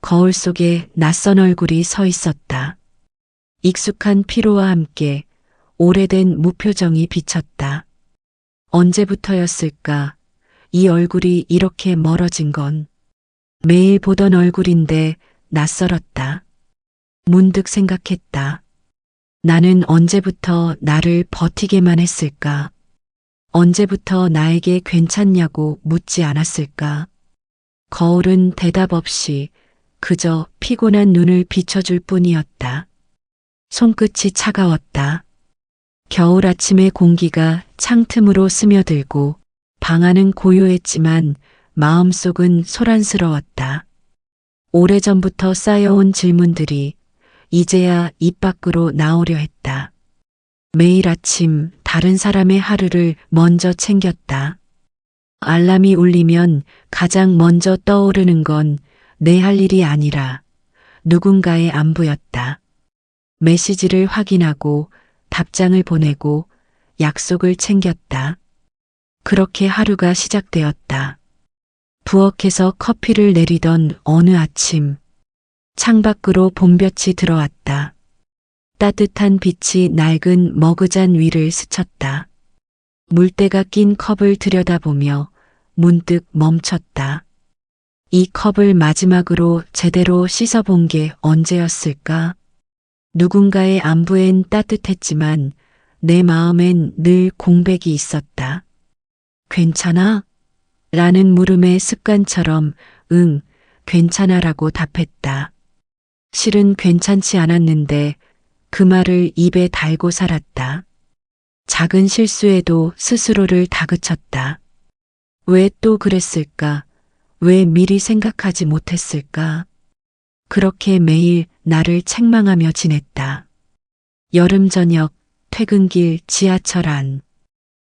거울 속에 낯선 얼굴이 서 있었다. 익숙한 피로와 함께 오래된 무표정이 비쳤다. 언제부터였을까? 이 얼굴이 이렇게 멀어진 건 매일 보던 얼굴인데 낯설었다. 문득 생각했다. 나는 언제부터 나를 버티게만 했을까? 언제부터 나에게 괜찮냐고 묻지 않았을까? 거울은 대답 없이 그저 피곤한 눈을 비춰줄 뿐이었다. 손끝이 차가웠다. 겨울 아침의 공기가 창틈으로 스며들고 방 안은 고요했지만 마음속은 소란스러웠다. 오래전부터 쌓여온 질문들이 이제야 입 밖으로 나오려 했다. 매일 아침 다른 사람의 하루를 먼저 챙겼다. 알람이 울리면 가장 먼저 떠오르는 건 내 할 일이 아니라 누군가의 안부였다. 메시지를 확인하고 답장을 보내고 약속을 챙겼다. 그렇게 하루가 시작되었다. 부엌에서 커피를 내리던 어느 아침, 창밖으로 봄볕이 들어왔다. 따뜻한 빛이 낡은 머그잔 위를 스쳤다. 물때가 낀 컵을 들여다보며 문득 멈췄다. 이 컵을 마지막으로 제대로 씻어본 게 언제였을까? 누군가의 안부엔 따뜻했지만 내 마음엔 늘 공백이 있었다. 괜찮아? 라는 물음의 습관처럼 응, 괜찮아라고 답했다. 실은 괜찮지 않았는데 그 말을 입에 달고 살았다. 작은 실수에도 스스로를 다그쳤다. 왜 또 그랬을까? 왜 미리 생각하지 못했을까? 그렇게 매일 나를 책망하며 지냈다. 여름 저녁, 퇴근길 지하철 안.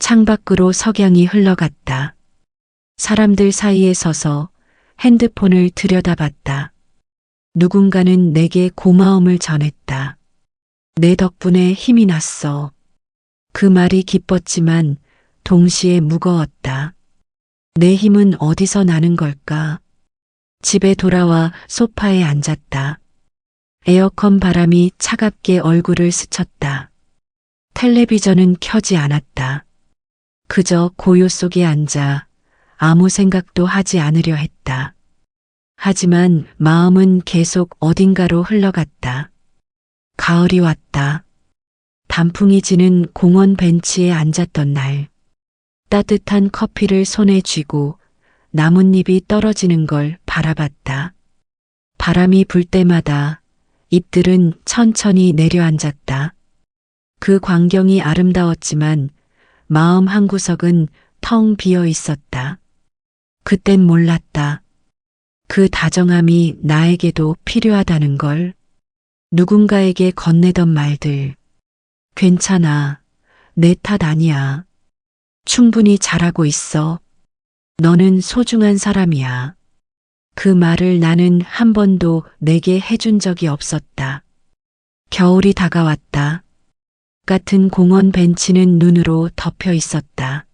창밖으로 석양이 흘러갔다. 사람들 사이에 서서 핸드폰을 들여다봤다. 누군가는 내게 고마움을 전했다. 내 덕분에 힘이 났어. 그 말이 기뻤지만 동시에 무거웠다. 내 힘은 어디서 나는 걸까? 집에 돌아와 소파에 앉았다. 에어컨 바람이 차갑게 얼굴을 스쳤다. 텔레비전은 켜지 않았다. 그저 고요 속에 앉아 아무 생각도 하지 않으려 했다. 하지만 마음은 계속 어딘가로 흘러갔다. 가을이 왔다. 단풍이 지는 공원 벤치에 앉았던 날. 따뜻한 커피를 손에 쥐고 나뭇잎이 떨어지는 걸 바라봤다. 바람이 불 때마다 잎들은 천천히 내려앉았다. 그 광경이 아름다웠지만 마음 한구석은 텅 비어 있었다. 그땐 몰랐다. 그 다정함이 나에게도 필요하다는 걸. 누군가에게 건네던 말들. 괜찮아. 내 탓 아니야. 충분히 잘하고 있어. 너는 소중한 사람이야. 그 말을 나는 한 번도 내게 해준 적이 없었다. 겨울이 다가왔다. 같은 공원 벤치는 눈으로 덮여 있었다.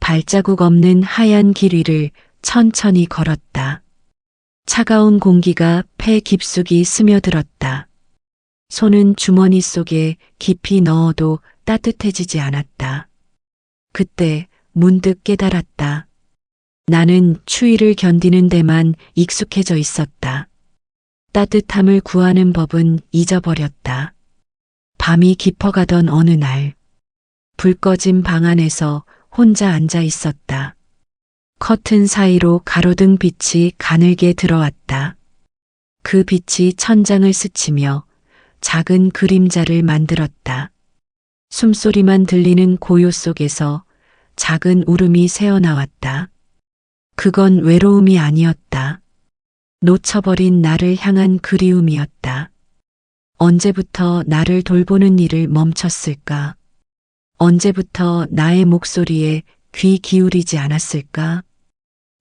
발자국 없는 하얀 길 위를 천천히 걸었다. 차가운 공기가 폐 깊숙이 스며들었다. 손은 주머니 속에 깊이 넣어도 따뜻해지지 않았다. 그때 문득 깨달았다. 나는 추위를 견디는 데만 익숙해져 있었다. 따뜻함을 구하는 법은 잊어버렸다. 밤이 깊어가던 어느 날, 불 꺼진 방 안에서 혼자 앉아 있었다. 커튼 사이로 가로등 빛이 가늘게 들어왔다. 그 빛이 천장을 스치며 작은 그림자를 만들었다. 숨소리만 들리는 고요 속에서 작은 울음이 새어나왔다. 그건 외로움이 아니었다. 놓쳐버린 나를 향한 그리움이었다. 언제부터 나를 돌보는 일을 멈췄을까? 언제부터 나의 목소리에 귀 기울이지 않았을까?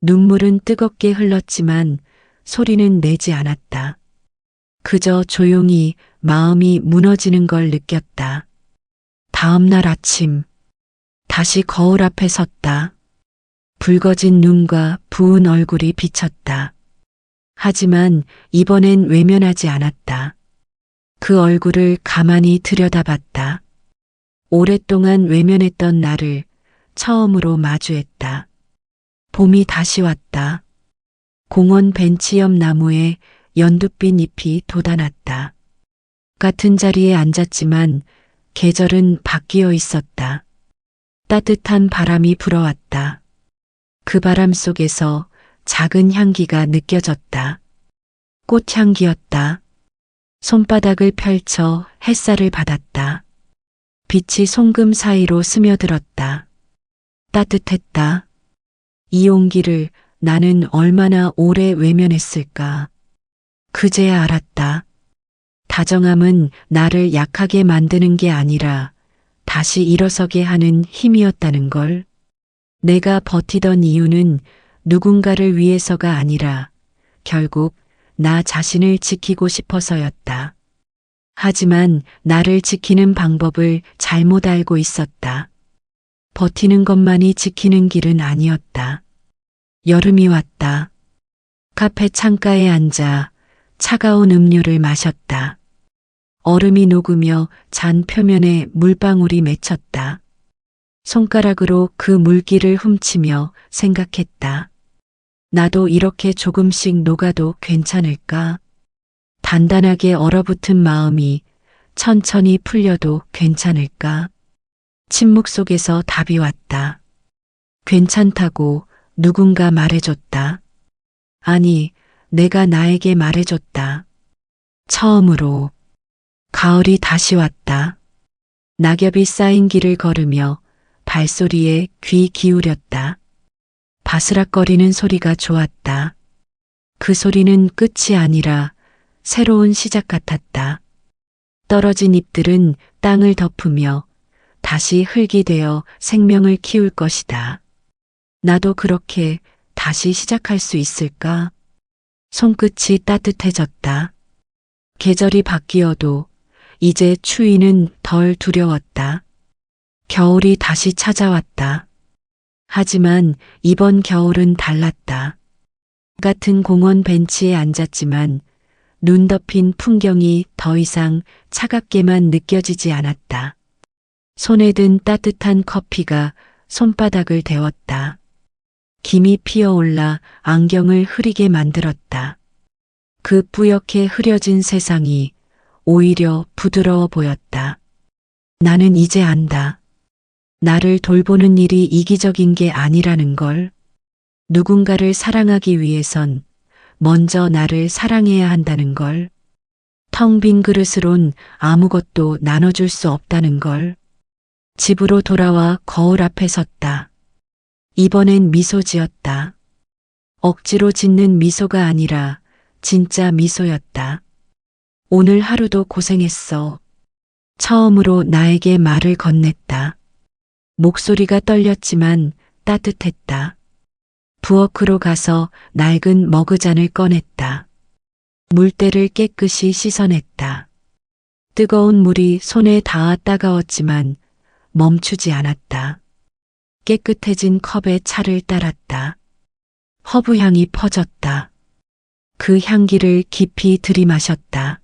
눈물은 뜨겁게 흘렀지만 소리는 내지 않았다. 그저 조용히 마음이 무너지는 걸 느꼈다. 다음 날 아침, 다시 거울 앞에 섰다. 붉어진 눈과 부은 얼굴이 비쳤다. 하지만 이번엔 외면하지 않았다. 그 얼굴을 가만히 들여다봤다. 오랫동안 외면했던 나를 처음으로 마주했다. 봄이 다시 왔다. 공원 벤치 옆 나무에 연두빛 잎이 돋아났다. 같은 자리에 앉았지만 계절은 바뀌어 있었다. 따뜻한 바람이 불어왔다. 그 바람 속에서 작은 향기가 느껴졌다. 꽃향기였다. 손바닥을 펼쳐 햇살을 받았다. 빛이 송금 사이로 스며들었다. 따뜻했다. 이 온기를 나는 얼마나 오래 외면했을까. 그제야 알았다. 다정함은 나를 약하게 만드는 게 아니라 다시 일어서게 하는 힘이었다는 걸. 내가 버티던 이유는 누군가를 위해서가 아니라 결국 나 자신을 지키고 싶어서였다. 하지만 나를 지키는 방법을 잘못 알고 있었다. 버티는 것만이 지키는 길은 아니었다. 여름이 왔다. 카페 창가에 앉아 차가운 음료를 마셨다. 얼음이 녹으며 잔 표면에 물방울이 맺혔다. 손가락으로 그 물기를 훔치며 생각했다. 나도 이렇게 조금씩 녹아도 괜찮을까? 단단하게 얼어붙은 마음이 천천히 풀려도 괜찮을까? 침묵 속에서 답이 왔다. 괜찮다고 누군가 말해줬다. 아니, 내가 나에게 말해줬다. 처음으로 가을이 다시 왔다. 낙엽이 쌓인 길을 걸으며 발소리에 귀 기울였다. 바스락거리는 소리가 좋았다. 그 소리는 끝이 아니라 새로운 시작 같았다. 떨어진 잎들은 땅을 덮으며 다시 흙이 되어 생명을 키울 것이다. 나도 그렇게 다시 시작할 수 있을까? 손끝이 따뜻해졌다. 계절이 바뀌어도 이제 추위는 덜 두려웠다. 겨울이 다시 찾아왔다. 하지만 이번 겨울은 달랐다. 같은 공원 벤치에 앉았지만 눈 덮인 풍경이 더 이상 차갑게만 느껴지지 않았다. 손에 든 따뜻한 커피가 손바닥을 데웠다. 김이 피어올라 안경을 흐리게 만들었다. 그 뿌옇게 흐려진 세상이 오히려 부드러워 보였다. 나는 이제 안다. 나를 돌보는 일이 이기적인 게 아니라는 걸. 누군가를 사랑하기 위해선 먼저 나를 사랑해야 한다는 걸. 텅 빈 그릇으론 아무것도 나눠줄 수 없다는 걸. 집으로 돌아와 거울 앞에 섰다. 이번엔 미소 지었다. 억지로 짓는 미소가 아니라 진짜 미소였다. 오늘 하루도 고생했어. 처음으로 나에게 말을 건넸다. 목소리가 떨렸지만 따뜻했다. 부엌으로 가서 낡은 머그잔을 꺼냈다. 물때를 깨끗이 씻어냈다. 뜨거운 물이 손에 닿아 따가웠지만 멈추지 않았다. 깨끗해진 컵에 차를 따랐다. 허브 향이 퍼졌다. 그 향기를 깊이 들이마셨다.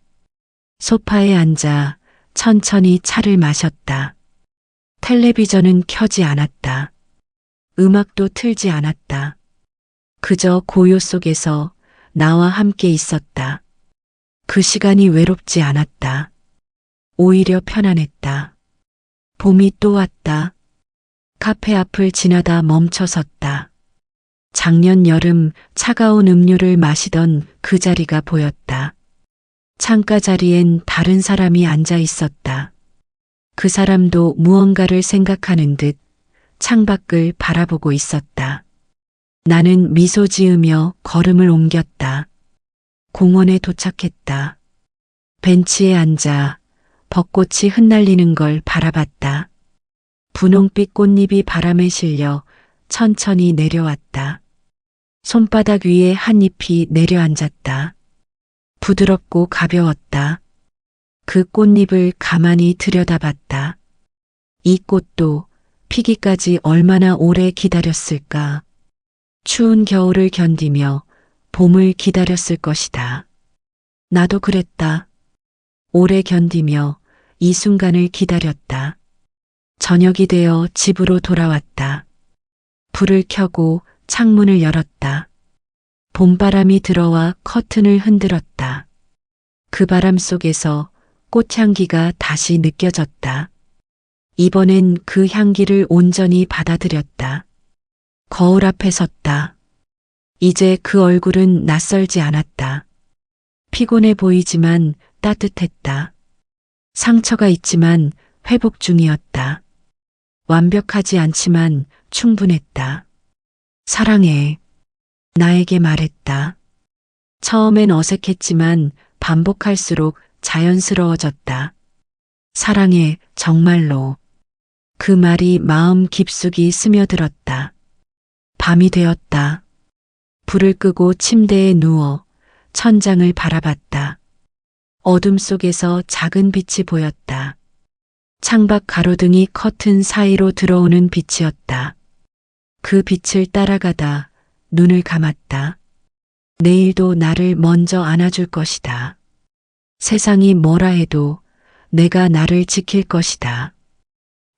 소파에 앉아 천천히 차를 마셨다. 텔레비전은 켜지 않았다. 음악도 틀지 않았다. 그저 고요 속에서 나와 함께 있었다. 그 시간이 외롭지 않았다. 오히려 편안했다. 봄이 또 왔다. 카페 앞을 지나다 멈춰 섰다. 작년 여름 차가운 음료를 마시던 그 자리가 보였다. 창가 자리엔 다른 사람이 앉아 있었다. 그 사람도 무언가를 생각하는 듯 창밖을 바라보고 있었다. 나는 미소 지으며 걸음을 옮겼다. 공원에 도착했다. 벤치에 앉아 벚꽃이 흩날리는 걸 바라봤다. 분홍빛 꽃잎이 바람에 실려 천천히 내려왔다. 손바닥 위에 한 잎이 내려앉았다. 부드럽고 가벼웠다. 그 꽃잎을 가만히 들여다봤다. 이 꽃도 피기까지 얼마나 오래 기다렸을까. 추운 겨울을 견디며 봄을 기다렸을 것이다. 나도 그랬다. 오래 견디며 이 순간을 기다렸다. 저녁이 되어 집으로 돌아왔다. 불을 켜고 창문을 열었다. 봄바람이 들어와 커튼을 흔들었다. 그 바람 속에서 꽃향기가 다시 느껴졌다. 이번엔 그 향기를 온전히 받아들였다. 거울 앞에 섰다. 이제 그 얼굴은 낯설지 않았다. 피곤해 보이지만 따뜻했다. 상처가 있지만 회복 중이었다. 완벽하지 않지만 충분했다. 사랑해. 나에게 말했다. 처음엔 어색했지만 반복할수록 자연스러워졌다. 사랑해, 정말로. 그 말이 마음 깊숙이 스며들었다. 밤이 되었다. 불을 끄고 침대에 누워 천장을 바라봤다. 어둠 속에서 작은 빛이 보였다. 창밖 가로등이 커튼 사이로 들어오는 빛이었다. 그 빛을 따라가다 눈을 감았다. 내일도 나를 먼저 안아줄 것이다. 세상이 뭐라 해도 내가 나를 지킬 것이다.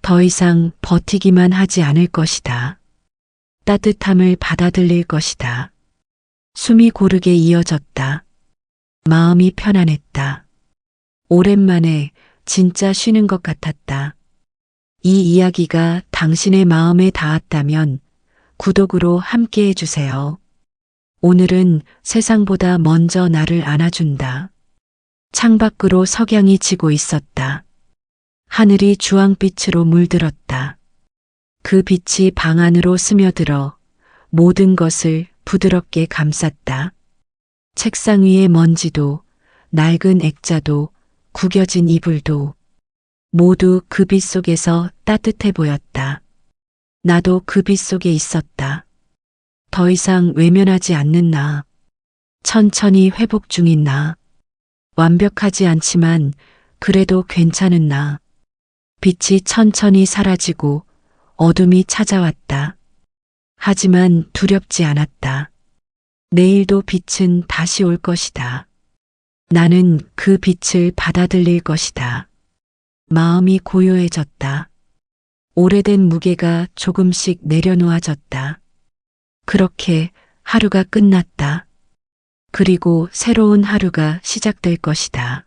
더 이상 버티기만 하지 않을 것이다. 따뜻함을 받아들일 것이다. 숨이 고르게 이어졌다. 마음이 편안했다. 오랜만에 진짜 쉬는 것 같았다. 이 이야기가 당신의 마음에 닿았다면 구독으로 함께 해주세요. 오늘은 세상보다 먼저 나를 안아준다. 창밖으로 석양이 지고 있었다. 하늘이 주황빛으로 물들었다. 그 빛이 방 안으로 스며들어 모든 것을 부드럽게 감쌌다. 책상 위의 먼지도 낡은 액자도 구겨진 이불도 모두 그 빛 속에서 따뜻해 보였다. 나도 그 빛 속에 있었다. 더 이상 외면하지 않는 나. 천천히 회복 중인 나. 완벽하지 않지만 그래도 괜찮은 나. 빛이 천천히 사라지고 어둠이 찾아왔다. 하지만 두렵지 않았다. 내일도 빛은 다시 올 것이다. 나는 그 빛을 받아들일 것이다. 마음이 고요해졌다. 오래된 무게가 조금씩 내려놓아졌다. 그렇게 하루가 끝났다. 그리고 새로운 하루가 시작될 것이다.